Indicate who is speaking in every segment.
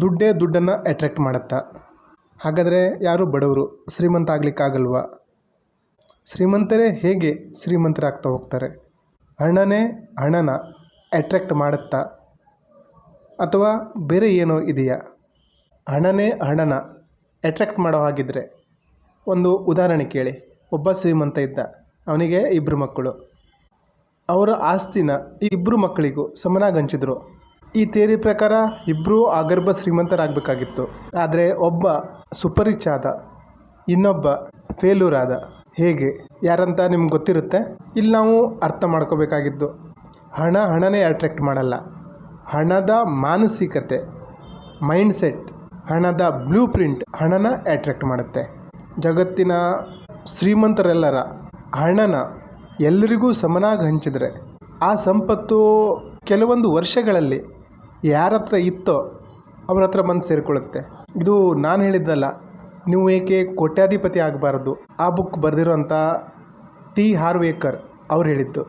Speaker 1: ದುಡ್ಡೇ ದುಡ್ಡನ್ನು ಅಟ್ರ್ಯಾಕ್ಟ್ ಮಾಡುತ್ತಾ? ಹಾಗಾದರೆ ಯಾರು ಬಡವರು? ಶ್ರೀಮಂತ ಆಗಲಿಕ್ಕಾಗಲ್ವಾ? ಶ್ರೀಮಂತರೇ ಹೇಗೆ ಶ್ರೀಮಂತರಾಗ್ತಾ ಹೋಗ್ತಾರೆ? ಹಣನೇ ಹಣನ ಅಟ್ರ್ಯಾಕ್ಟ್ ಮಾಡುತ್ತಾ? ಅಥವಾ ಬೇರೆ ಏನೋ ಇದೆಯಾ? ಹಣನೇ ಹಣನ ಅಟ್ರ್ಯಾಕ್ಟ್ ಮಾಡೋ ಹಾಗಿದ್ದರೆ ಒಂದು ಉದಾಹರಣೆ ಕೇಳಿ. ಒಬ್ಬ ಶ್ರೀಮಂತ ಇದ್ದ. ಅವನಿಗೆ ಇಬ್ಬರು ಮಕ್ಕಳು. ಅವರ ಆಸ್ತಿನ ಇಬ್ಬರು ಮಕ್ಕಳಿಗೂ ಸಮನಾಗಿ ಹಂಚಿದ್ರು. ಈ ಥಿಯರಿ ಪ್ರಕಾರ ಇಬ್ಬರೂ ಆಗರ್ಭ ಶ್ರೀಮಂತರಾಗಬೇಕಾಗಿತ್ತು. ಆದರೆ ಒಬ್ಬ ಸೂಪರ್ ರಿಚ್ ಆದ ಇನ್ನೊಬ್ಬ ಫೇಲೂರ್ ಆದ ಹೇಗೆ? ಯಾರಂತ ನಿಮ್ಗೆ ಗೊತ್ತಿರುತ್ತೆ? ಇಲ್ಲಿ ನಾವು ಅರ್ಥ ಮಾಡ್ಕೋಬೇಕಾಗಿದ್ದು. ಹಣ ಹಣನೇ ಅಟ್ರ್ಯಾಕ್ಟ್ ಮಾಡಲ್ಲ. ಹಣದ ಮಾನಸಿಕತೆ ಮೈಂಡ್ಸೆಟ್ ಹಣದ ಬ್ಲೂ ಪ್ರಿಂಟ್ ಹಣನ ಅಟ್ರ್ಯಾಕ್ಟ್ ಮಾಡುತ್ತೆ. ಜಗತ್ತಿನ ಶ್ರೀಮಂತರೆಲ್ಲರ ಹಣನ ಎಲ್ಲರಿಗೂ ಸಮನಾಗಿ ಹಂಚಿದರೆ, ಆ ಸಂಪತ್ತು ಕೆಲವೊಂದು ವರ್ಷಗಳಲ್ಲಿ ಯಾರ ಹತ್ರ ಇತ್ತೋ ಅವ್ರ ಹತ್ರ ಬಂದು ಸೇರಿಕೊಳ್ಳುತ್ತೆ. ಇದು ನಾನು ಹೇಳಿದ್ದಲ್ಲ, ನೀವು ಏಕೆ ಕೋಟ್ಯಾಧಿಪತಿ ಆಗಬಾರ್ದು? ಆ ಬುಕ್ ಬರೆದಿರೋಂಥ ಟಿ. ಹಾರ್ವೇಕರ್ ಅವ್ರು ಹೇಳಿದ್ದು.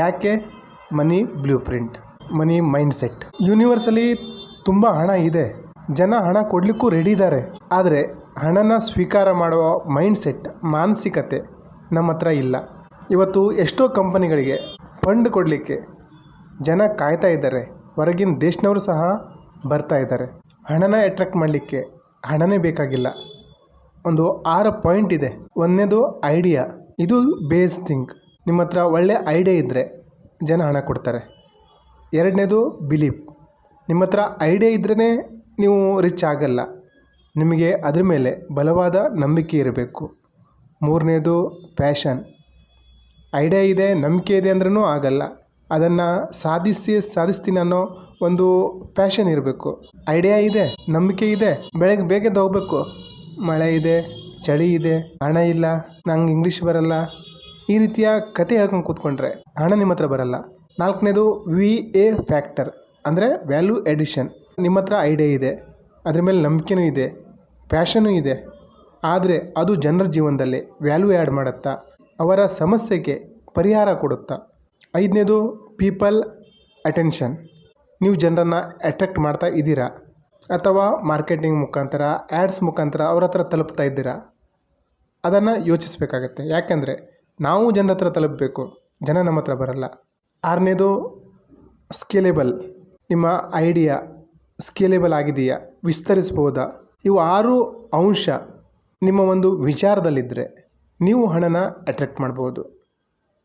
Speaker 1: ಯಾಕೆ? Money blueprint money mindset ಯೂನಿವರ್ಸಲ್ಲಿ ತುಂಬ ಹಣ ಇದೆ. ಜನ ಹಣ ಕೊಡಲಿಕ್ಕೂ ರೆಡಿ ಇದ್ದಾರೆ ಆದರೆ ಹಣನ ಸ್ವೀಕಾರ ಮಾಡುವ ಮೈಂಡ್ ಸೆಟ್ ಮಾನಸಿಕತೆ ನಮ್ಮ ಹತ್ರ ಇಲ್ಲ. ಇವತ್ತು ಎಷ್ಟೋ ಕಂಪನಿಗಳಿಗೆ ಫಂಡ್ ಕೊಡಲಿಕ್ಕೆ ಜನ ಕಾಯ್ತಾ ಇದ್ದಾರೆ. ಹೊರಗಿನ ದೇಶನವರು ಸಹ ಬರ್ತಾ ಇದ್ದಾರೆ. ಹಣನ ಅಟ್ರ್ಯಾಕ್ಟ್ ಮಾಡಲಿಕ್ಕೆ ಹಣನೇ ಬೇಕಾಗಿಲ್ಲ. ಒಂದು ಆರು ಪಾಯಿಂಟ್ ಇದೆ. ಒಂದನೇದು ಐಡಿಯಾ ಇದು ಬೇಸ್ ಥಿಂಕ್ ನಿಮ್ಮ ಹತ್ರ ಒಳ್ಳೆ ಐಡಿಯಾ ಇದ್ದರೆ ಜನ ಹಣ ಕೊಡ್ತಾರೆ. ಎರಡನೇದು ಬಿಲೀಫ್ ನಿಮ್ಮ ಹತ್ರ ಐಡಿಯಾ ಇದ್ರೇ ನೀವು ರಿಚ್ ಆಗಲ್ಲ. ನಿಮಗೆ ಅದ್ರ ಮೇಲೆ ಬಲವಾದ ನಂಬಿಕೆ ಇರಬೇಕು. ಮೂರನೇದು ಪ್ಯಾಷನ್ ಐಡಿಯಾ ಇದೆ, ನಂಬಿಕೆ ಇದೆ ಅಂದ್ರೂ ಆಗಲ್ಲ. ಅದನ್ನು ಸಾಧಿಸಿ, ಸಾಧಿಸ್ತೀನಿ ಅನ್ನೋ ಒಂದು ಪ್ಯಾಷನ್ ಇರಬೇಕು. ಐಡಿಯಾ ಇದೆ, ನಂಬಿಕೆ ಇದೆ, ಬೆಳಗ್ಗೆ ಬೇಗ ಹೋಗ್ಬೇಕು ಮಳೆ ಇದೆ, ಚಳಿ ಇದೆ, ಹಣ ಇಲ್ಲ, ನಂಗೆ ಇಂಗ್ಲೀಷ್ ಬರಲ್ಲ. ಈ ರೀತಿಯ ಕತೆ ಹೇಳ್ಕೊಂಡು ಕೂತ್ಕೊಂಡ್ರೆ ಹಣ ನಿಮ್ಮ ಹತ್ರ ಬರಲ್ಲ. ನಾಲ್ಕನೇದು ವಿ ಎ ಫ್ಯಾಕ್ಟರ್ ಅಂದರೆ ವ್ಯಾಲ್ಯೂ ಎಡಿಷನ್ ನಿಮ್ಮ ಹತ್ರ ಐಡಿಯಾ ಇದೆ, ಅದ್ರ ಮೇಲೆ ನಂಬಿಕೆನೂ ಇದೆ ಪ್ಯಾಷನೂ ಇದೆ. ಆದರೆ ಅದು ಜನರ ಜೀವನದಲ್ಲಿ ವ್ಯಾಲ್ಯೂ ಆ್ಯಡ್ ಮಾಡುತ್ತಾ, ಅವರ ಸಮಸ್ಯೆಗೆ ಪರಿಹಾರ ಕೊಡುತ್ತಾ ಐದನೇದು ಪೀಪಲ್ ಅಟೆನ್ಷನ್ ನೀವು ಜನರನ್ನು ಅಟ್ರ್ಯಾಕ್ಟ್ ಮಾಡ್ತಾ ಇದ್ದೀರಾ? ಅಥವಾ ಮಾರ್ಕೆಟಿಂಗ್ ಮುಖಾಂತರ ಆ್ಯಡ್ಸ್ ಮುಖಾಂತರ ಅವ್ರ ಹತ್ರ ತಲುಪ್ತಾ ಇದ್ದೀರಾ? ಅದನ್ನು ಯೋಚಿಸಬೇಕಾಗತ್ತೆ. ಯಾಕೆಂದರೆ ನಾವು ಜನರ ಹತ್ರ ತಲುಪಬೇಕು, ಜನ ನಮ್ಮ ಹತ್ರ ಬರಲ್ಲ. ಆರನೇದು ಸ್ಕೇಲೆಬಲ್ ನಿಮ್ಮ ಐಡಿಯಾ ಸ್ಕೇಲೆಬಲ್ ಆಗಿದೆಯಾ? ವಿಸ್ತರಿಸ್ಬೋದಾ ಇವು ಆರು ಅಂಶ ನಿಮ್ಮ ಒಂದು ವಿಚಾರದಲ್ಲಿದ್ದರೆ ನೀವು ಹಣನ ಅಟ್ರ್ಯಾಕ್ಟ್ ಮಾಡ್ಬೋದು,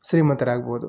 Speaker 1: ಶ್ರೀಮಂತರಾಗ್ಬೋದು.